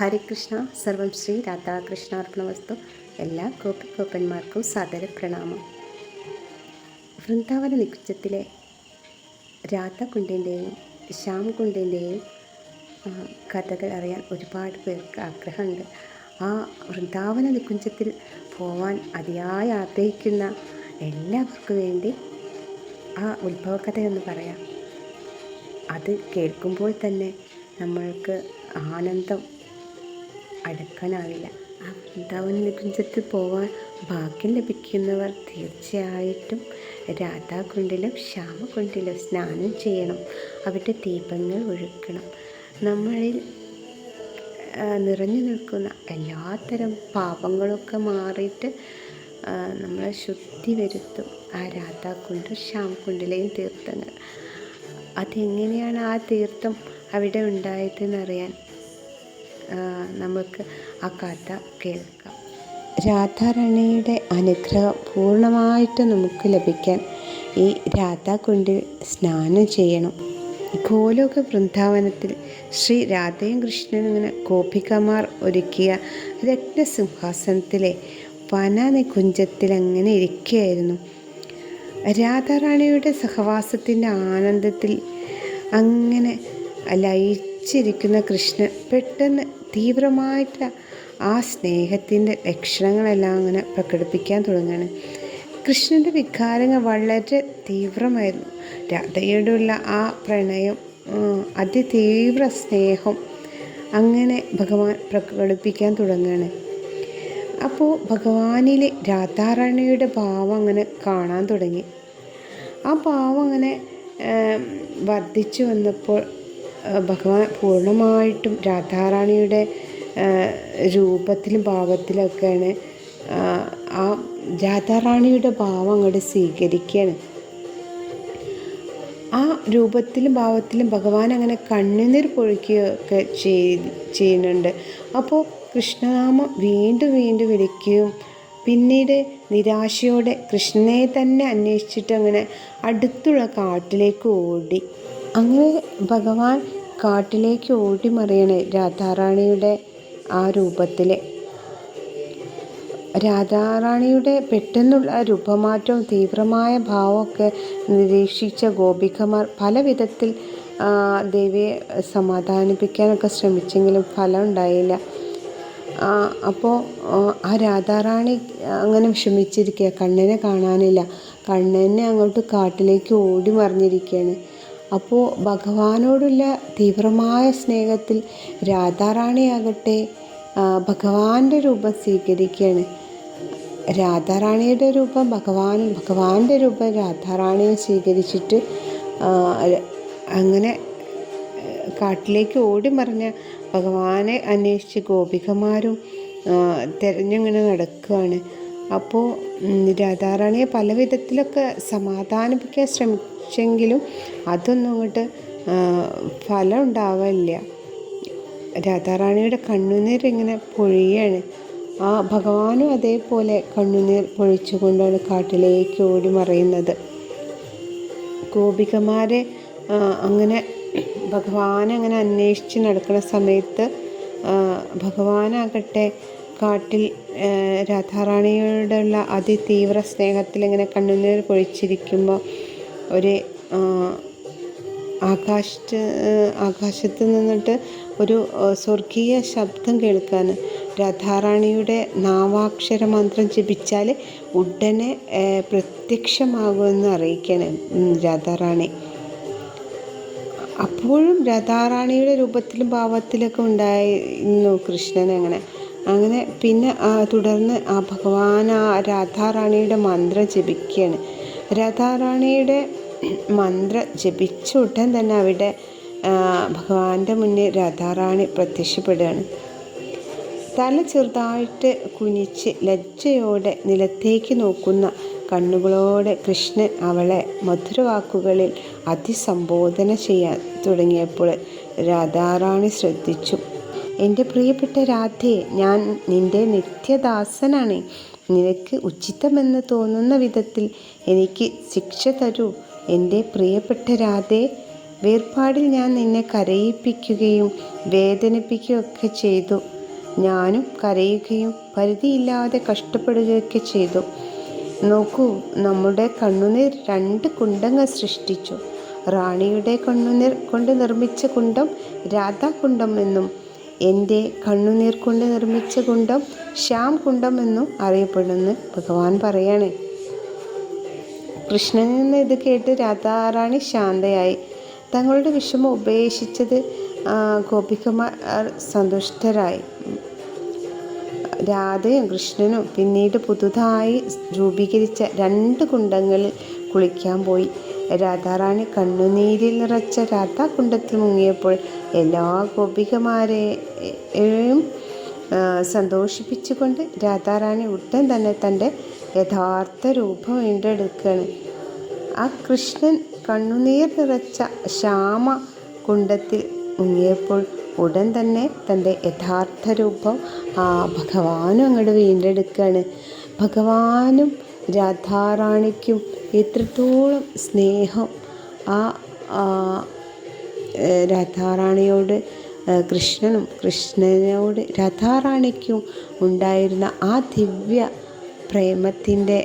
ഹരികൃഷ്ണ സർവം ശ്രീ രാധാകൃഷ്ണാർപ്പണവസ്തു എല്ലാ ഗോപികോപ്പന്മാർക്കും സാദര പ്രണാമം വൃന്ദാവന നിക്ഷത്തിലെ രാധാകുണ്ടിന്റെയും ശ്യാംകുണ്ടിന്റെയും കഥകൾ അറിയാൻ ഒരുപാട് പേർക്ക് ആഗ്രഹമുണ്ട്. ആ വൃന്ദാവന നികുഞ്ചത്തിൽ പോവാൻ അതിയായി ആഗ്രഹിക്കുന്ന എല്ലാവർക്കും വേണ്ടി ആ ഉത്ഭവകഥയൊന്ന് പറയാം. അത് കേൾക്കുമ്പോൾ തന്നെ നമ്മൾക്ക് ആനന്ദം അടക്കാനാവില്ല. ആ വൃന്ദാവന നികുഞ്ചത്തിൽ പോവാൻ ഭാഗ്യം ലഭിക്കുന്നവർ തീർച്ചയായിട്ടും രാധാകുണ്ടിലും ശ്യാമകുണ്ടിലും സ്നാനം ചെയ്യണം. അവിടെ ദീപങ്ങൾ ഒഴുക്കണം. നമ്മളിൽ നിറഞ്ഞു നിൽക്കുന്ന എല്ലാത്തരം പാപങ്ങളൊക്കെ മാറിയിട്ട് നമ്മളെ ശുദ്ധി വരുത്തും. ആ രാധാകുണ്ട് ശ്യാമകുണ്ടിലെയും തീർത്ഥങ്ങൾ. അതെങ്ങനെയാണ് ആ തീർത്ഥം അവിടെ ഉണ്ടായതെന്നറിയാൻ നമുക്ക് ആ കഥ കേൾക്കാം. രാധാറാണിയുടെ അനുഗ്രഹം പൂർണമായിട്ട് നമുക്ക് ലഭിക്കാൻ ഈ രാധാകുണ്ടിൽ സ്നാനം ചെയ്യണം. ഗോലോക വൃന്ദാവനത്തിൽ ശ്രീ രാധയും കൃഷ്ണനും ഇങ്ങനെ ഗോപികമാർ ഒരുക്കിയ രത്നസിംഹാസനത്തിലെ വനനികുഞ്ചത്തിൽ അങ്ങനെ ഇരിക്കുകയായിരുന്നു. രാധാറാണിയുടെ സഹവാസത്തിന്റെ ആനന്ദത്തിൽ അങ്ങനെ ലയിച്ചിരിക്കുന്ന കൃഷ്ണൻ പെട്ടെന്ന് തീവ്രമായിട്ട് ആ സ്നേഹത്തിന്റെ ലക്ഷണങ്ങളെല്ലാം അങ്ങനെ പ്രകടിപ്പിക്കാൻ തുടങ്ങുകയാണ്. കൃഷ്ണന്റെ വികാരങ്ങൾ വളരെ തീവ്രമായിരുന്നു. രാധയോടുള്ള ആ പ്രണയം അതിതീവ്ര സ്നേഹം അങ്ങനെ ഭഗവാൻ പ്രകടിപ്പിക്കാൻ തുടങ്ങുകയാണ്. അപ്പോൾ ഭഗവാനിലെ രാധാറാണിയുടെ ഭാവം അങ്ങനെ കാണാൻ തുടങ്ങി. ആ ഭാവം അങ്ങനെ വർദ്ധിച്ചു വന്നപ്പോൾ ഭഗവാൻ പൂർണമായിട്ടും രാധാറാണിയുടെ രൂപത്തിലും ഭാവത്തിലൊക്കെയാണ് ആ, രാധാറാണിയുടെ ഭാവം അങ്ങോട്ട് സ്വീകരിക്കുകയാണ്. ആ രൂപത്തിലും ഭാവത്തിലും ഭഗവാൻ അങ്ങനെ കണ്ണുനീർ പൊഴിക്കുകയൊക്കെ ചെയ്- ചെയ്യുന്നുണ്ട്. അപ്പോൾ കൃഷ്ണനാമം വീണ്ടും വീണ്ടും വിളിക്കുകയും പിന്നീട് നിരാശയോടെ കൃഷ്ണനെ തന്നെ അന്വേഷിച്ചിട്ട് അങ്ങനെ അടുത്തുള്ള കാട്ടിലേക്ക് ഓടി. അങ്ങനെ ഭഗവാൻ കാട്ടിലേക്ക് ഓടി മറിയണേ രാധാറാണിയുടെ ആ രൂപത്തിൽ രാധാറാണിയുടെ പെട്ടെന്നുള്ള രൂപമാറ്റവും തീവ്രമായ ഭാവമൊക്കെ നിരീക്ഷിച്ച ഗോപികമാർ പല വിധത്തിൽ ദേവിയെ സമാധാനിപ്പിക്കാനൊക്കെ ശ്രമിച്ചെങ്കിലും ഫലം ഉണ്ടായില്ല. അപ്പോൾ ആ രാധാറാണി അങ്ങനെ വിഷമിച്ചിരിക്കുക. കണ്ണനെ കാണാനില്ല. കണ്ണനെ അങ്ങോട്ട് കാട്ടിലേക്ക് ഓടി മറിഞ്ഞിരിക്കുകയാണ്. അപ്പോൾ ഭഗവാനോടുള്ള തീവ്രമായ സ്നേഹത്തിൽ രാധാറാണിയാകട്ടെ ഭഗവാന്റെ രൂപം സ്വീകരിക്കുകയാണ്. രാധാറാണിയുടെ രൂപം ഭഗവാൻ ഭഗവാന്റെ രൂപം രാധാറാണിയെ സ്വീകരിച്ചിട്ട് അങ്ങനെ കാട്ടിലേക്ക് ഓടി മറിഞ്ഞ ഭഗവാനെ അന്വേഷിച്ച് ഗോപികമാരും തിരഞ്ഞിങ്ങനെ നടക്കുകയാണ്. അപ്പോൾ രാധാറാണിയെ പല വിധത്തിലൊക്കെ സമാധാനിപ്പിക്കാൻ ശ്രമിച്ചെങ്കിലും അതൊന്നും അങ്ങോട്ട് ഫലം ഉണ്ടാവില്ല രാധാറാണിയുടെ കണ്ണുനീർ ഇങ്ങനെ പൊഴിയാണ്. ആ ഭഗവാനും അതേപോലെ കണ്ണുനീർ പൊഴിച്ചുകൊണ്ടാണ് കാട്ടിലേക്ക് ഓടി മറയുന്നത്. ഗോപികമാരെ അങ്ങനെ ഭഗവാനങ്ങനെ അന്വേഷിച്ച് നടക്കുന്ന സമയത്ത് ഭഗവാനാകട്ടെ കാട്ടിൽ രാധാറാണിയോടുള്ള അതിതീവ്ര സ്നേഹത്തിൽ ഇങ്ങനെ കണ്ണുനീർ പൊഴിച്ചിരിക്കുമ്പോൾ ഒരു ആകാശ ആകാശത്ത് നിന്നിട്ട് ഒരു സ്വർഗീയ ശബ്ദം കേൾക്കാൻ രാധാറാണിയുടെ നാവാക്ഷര മന്ത്രം ജപിച്ചാൽ ഉടനെ പ്രത്യക്ഷമാകുമെന്ന് അറിയിക്കണം രാധാറാണി. അപ്പോഴും രാധാറാണിയുടെ രൂപത്തിലും ഭാവത്തിലൊക്കെ ഉണ്ടായിരുന്നു കൃഷ്ണൻ അങ്ങനെ. അങ്ങനെ പിന്നെ തുടർന്ന് ആ ഭഗവാൻ ആ രാധാറാണിയുടെ മന്ത്രം ജപിക്കുകയാണ് രാധാറാണിയുടെ മന്ത്രം ജപിച്ച ഉടൻ തന്നെ അവിടെ ഭഗവാന്റെ മുന്നിൽ രാധാറാണി പ്രത്യക്ഷപ്പെടുകയാണ്. തല ചെറുതായിട്ട് കുനിച്ച് ലജ്ജയോടെ നിലത്തേക്ക് നോക്കുന്ന കണ്ണുകളോടെ കൃഷ്ണൻ അവളെ മധുരവാക്കുകളിൽ അതിസംബോധന ചെയ്യാൻ തുടങ്ങിയപ്പോൾ രാധാറാണി ശ്രദ്ധിച്ചു. എന്റെ പ്രിയപ്പെട്ട രാധയെ ഞാൻ നിന്റെ നിത്യദാസനാണ്. നിനക്ക് ഉചിതമെന്ന് തോന്നുന്ന വിധത്തിൽ എനിക്ക് ശിക്ഷ തരൂ. എന്റെ പ്രിയപ്പെട്ട രാധേ വേർപാടിൽ ഞാൻ നിന്നെ കരയിപ്പിക്കുകയും വേദനിപ്പിക്കുകയൊക്കെ ചെയ്തു. ഞാനും കരയുകയും പരിധിയില്ലാതെ കഷ്ടപ്പെടുകയൊക്കെ ചെയ്തു. നോക്കൂ നമ്മുടെ കണ്ണുനീർ രണ്ട് കുണ്ടങ്ങൾ സൃഷ്ടിച്ചു. റാണിയുടെ കണ്ണുനീർ കൊണ്ട് നിർമ്മിച്ച കുണ്ടം രാധാകുണ്ടം എന്നും എന്റെ കണ്ണുനീർ കൊണ്ട് നിർമ്മിച്ച കുണ്ടം ശ്യാം കുണ്ടം എന്നും അറിയപ്പെടുന്നു ഭഗവാൻ പറയാണ്. കൃഷ്ണനിൽ നിന്ന് ഇത് കേട്ട് രാധാറാണി ശാന്തയായി. തങ്ങളുടെ വിഷമം ഉപേക്ഷിച്ചത് ഗോപികുമാർ സന്തുഷ്ടരായി. രാധയും കൃഷ്ണനും പിന്നീട് പുതുതായി രൂപീകരിച്ച രണ്ട് കുണ്ടങ്ങളിൽ കുളിക്കാൻ പോയി. രാധാറാണി കണ്ണുനീരിൽ നിറച്ച രാധാകുണ്ടത്തിൽ മുങ്ങിയപ്പോൾ എല്ലാ ഗോപികമാരെയും സന്തോഷിപ്പിച്ചുകൊണ്ട് രാധാറാണി ഉടൻ തന്നെ തന്റെ യഥാർത്ഥ രൂപം വീണ്ടെടുക്കുകയാണ് ആ കൃഷ്ണൻ കണ്ണുനീർ നിറച്ച ശ്യാമ കുണ്ടത്തിൽ മുങ്ങിയപ്പോൾ ഉടൻ തന്നെ തന്റെ യഥാർത്ഥ രൂപം ആ ഭഗവാനും അങ്ങോട്ട് വീണ്ടെടുക്കുകയാണ് ഭഗവാനും രാധാറാണിക്കും എത്രത്തോളം സ്നേഹം ആ രാധാറാണിയോട് കൃഷ്ണനും കൃഷ്ണനോട് രാധാറാണിക്കും ഉണ്ടായിരുന്ന ആ ദിവ്യ പ്രേമത്തിന്റെ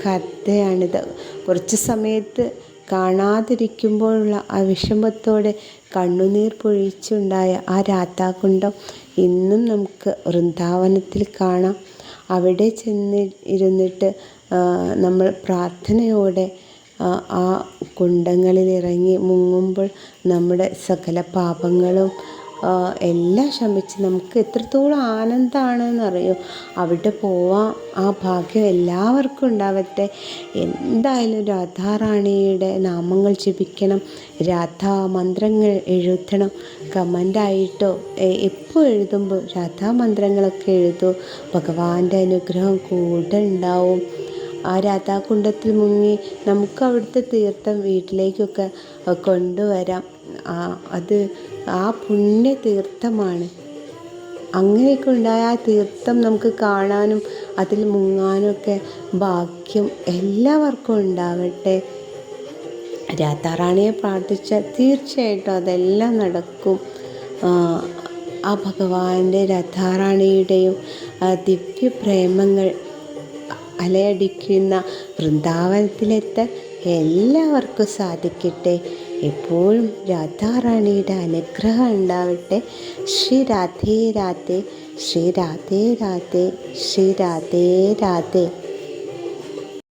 കഥയാണിത്. കുറച്ച് സമയത്ത് കാണാതിരിക്കുമ്പോഴുള്ള ആ വിഷമത്തോടെ കണ്ണുനീർ പൊഴിച്ചുണ്ടായ ആ രാധാകുണ്ടം ഇന്നും നമുക്ക് വൃന്ദാവനത്തിൽ കാണാം. അവിടെ ചെന്ന് ഇരുന്നിട്ട് നമ്മൾ പ്രാർത്ഥനയോടെ ആ, കുണ്ടങ്ങളിൽ ഇറങ്ങി മുങ്ങുമ്പോൾ നമ്മുടെ സകല പാപങ്ങളും എല്ലാം ശമിച്ച് നമുക്ക് എത്രത്തോളം ആനന്ദമാണെന്നറിയോ അവിടെ പോവാൻ ആ ഭാഗ്യം എല്ലാവർക്കും ഉണ്ടാവട്ടെ. എന്തായാലും രാധാറാണിയുടെ നാമങ്ങൾ ജപിക്കണം. രാധാ മന്ത്രങ്ങൾ എഴുതണം. കമന്റായിട്ടോ എപ്പോൾ എഴുതുമ്പോൾ രാധാ മന്ത്രങ്ങളൊക്കെ എഴുതൂ. ഭഗവാന്റെ അനുഗ്രഹം കൂടെ ഉണ്ടാവും. ആ രാധാകുണ്ടത്തിൽ മുങ്ങി നമുക്ക് അവിടുത്തെ തീർത്ഥം വീട്ടിലേക്കൊക്കെ കൊണ്ടുവരാം. ആ അത് ആ പുണ്യ തീർത്ഥമാണ്. അങ്ങനെയൊക്കെ ഉണ്ടായ ആ തീർത്ഥം നമുക്ക് കാണാനും അതിൽ മുങ്ങാനും ഒക്കെ ഭാഗ്യം എല്ലാവർക്കും ഉണ്ടാവട്ടെ. രാധാറാണിയെ പ്രാർത്ഥിച്ചാൽ തീർച്ചയായിട്ടും അതെല്ലാം നടക്കും. ആ, ഭഗവാന്റെ രാധാറാണിയുടെയും ആ ദിവ്യ പ്രേമങ്ങൾ അലയടിക്കുന്ന വൃന്ദാവനത്തിലെത്താൻ എല്ലാവർക്കും സാധിക്കട്ടെ. എപ്പോഴും രാധാറാണിയുടെ അനുഗ്രഹം ഉണ്ടാവട്ടെ. ശ്രീ രാധേ രാധേ ശ്രീ രാധേ രാധേ ശ്രീ രാധേ രാധേ.